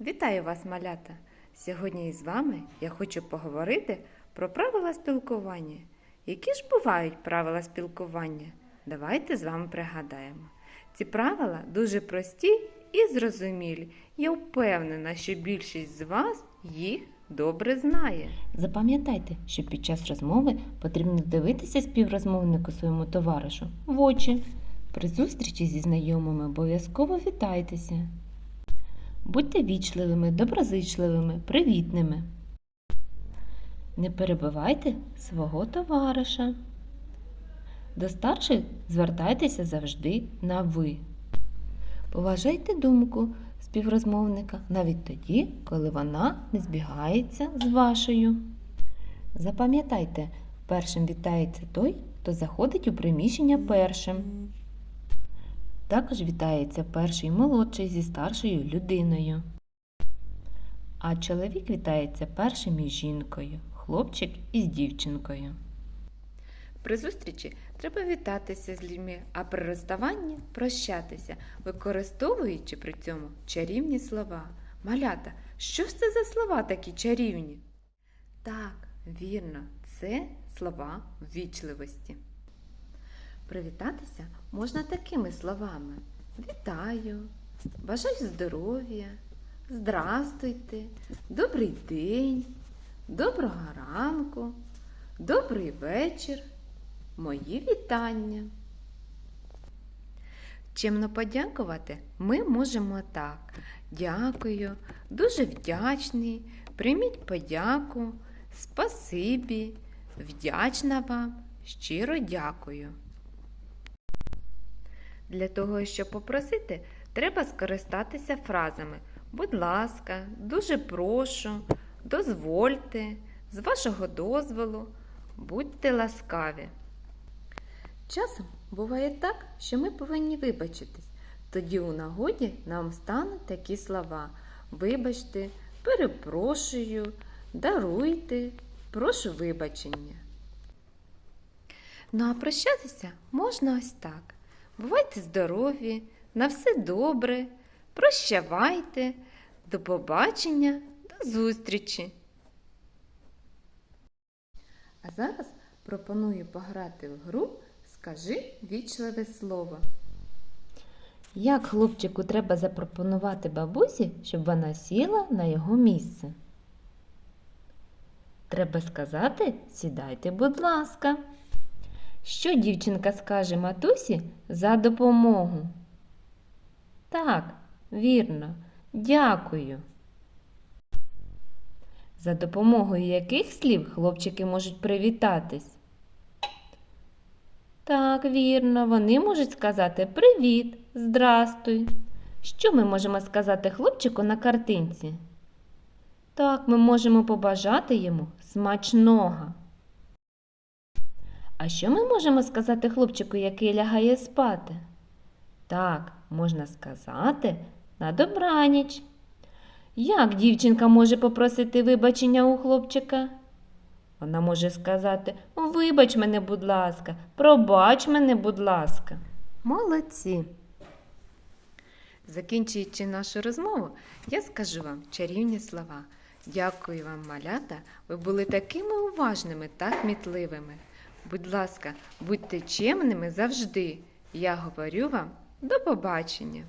Вітаю вас, малята! Сьогодні із вами я хочу поговорити про правила спілкування. Які ж бувають правила спілкування? Давайте з вами пригадаємо. Ці правила дуже прості і зрозумілі. Я впевнена, що більшість з вас їх добре знає. Запам'ятайте, що під час розмови потрібно дивитися співрозмовнику своєму товаришу в очі. При зустрічі зі знайомими обов'язково вітайтеся. Будьте вічливими, доброзичливими, привітними. Не перебивайте свого товариша. До старших звертайтеся завжди на ви. Поважайте думку співрозмовника навіть тоді, коли вона не збігається з вашою. Запам'ятайте, першим вітається той, хто заходить у приміщення першим. Також вітається перший молодший зі старшою людиною. А чоловік вітається першим із жінкою, хлопчик із дівчинкою. При зустрічі треба вітатися з людьми, а при розставанні прощатися, використовуючи при цьому чарівні слова. Малята, що ж це за слова такі чарівні? Так, вірно, це слова ввічливості. Привітатися можна такими словами: Вітаю, бажаю здоров'я, здрастуйте, добрий день, доброго ранку, добрий вечір. Мої вітання. Чимно подякувати ми можемо так. Дякую, дуже вдячний, прийміть подяку, спасибі, вдячна вам, щиро дякую. Для того, щоб попросити, треба скористатися фразами Будь ласка, дуже прошу, дозвольте, з вашого дозволу, будьте ласкаві. Часом буває так, що ми повинні вибачитись. Тоді у нагоді нам стануть такі слова: вибачте, перепрошую, даруйте, прошу вибачення. Ну а прощатися можна ось так. Бувайте здорові, на все добре, прощавайте, до побачення, до зустрічі. А зараз пропоную пограти в гру Скажи вічливе слово. Як хлопчику треба запропонувати бабусі, щоб вона сіла на його місце? Треба сказати сідайте, будь ласка. Що дівчинка скаже матусі за допомогу? Так, вірно, дякую. За допомогою яких слів хлопчики можуть привітатись? Так, вірно, вони можуть сказати привіт, здрастуй. Що ми можемо сказати хлопчику на картинці? Так, ми можемо побажати йому смачного. А що ми можемо сказати хлопчику, який лягає спати? Так, можна сказати на добраніч. Як дівчинка може попросити вибачення у хлопчика? Вона може сказати Вибач мене, будь ласка, пробач мене, будь ласка. Молодці! Закінчуючи нашу розмову, я скажу вам чарівні слова. Дякую вам, малята. Ви були такими уважними та кмітливими. Будь ласка, будьте чемними завжди. Я говорю вам до побачення.